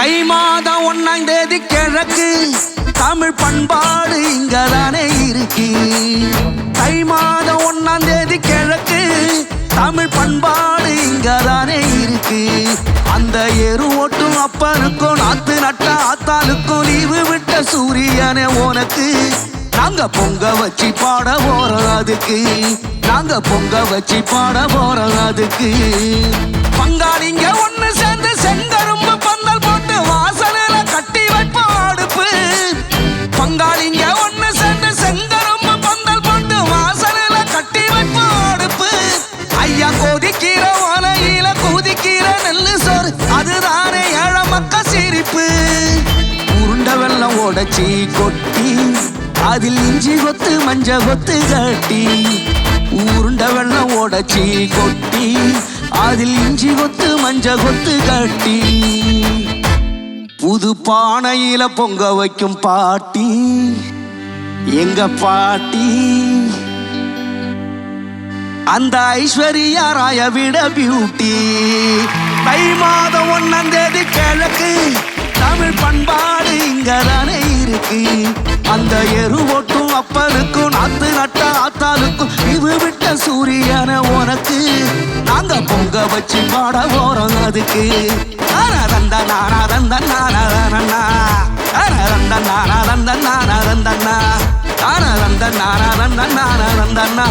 தை மாதம் ஒன்னாம் தேதி கிழக்கு. தமிழ் பண்பாடு இங்கதானே இருக்கு. தை மாதம் ஒன்னாம் தேதி கிழக்கு. தமிழ் பண்பாடு இங்கதானே இருக்கு. அந்த எரு ஓட்டும் அப்பனுக்கும் நாத்து நட்ட ஆத்தாளுக்கும் நீவு விட்ட சூரியனே உனக்கு. நாங்க பொங்க வச்சு பாட போறோம் அதுக்கு. நாங்க பொங்க வச்சு பாட போறோம் அதுக்கு. பங்காளிங்க உடச்சி கொட்டி அதில் இஞ்சி கொத்து மஞ்ச கொத்து கட்டி உருண்ட வெள்ளம் உடச்சி கொட்டி அதில் இஞ்சி கொத்து மஞ்ச கொத்து கட்டி. புது பானையில பொங்க வைக்கும் பாட்டி எங்க பாட்டி? அந்த ஐஸ்வர்யா ராய விட பியூட்டி தை மாதம் ஒன்னாம் தேதி கிழக்கு இங்கதானே அந்த எரு ஓட்டும் அப்பனுக்கும் நாத்து நட்ட ஆத்தாளுக்கும் இது விட்ட சூரியன உனக்கு. நாங்க பொங்க வச்சு பாட போறோம் அதுக்கு. அரந்த நானா நானந்தன்னா நானா நானந்த நானா அரந்த நானா நானந்தன்னா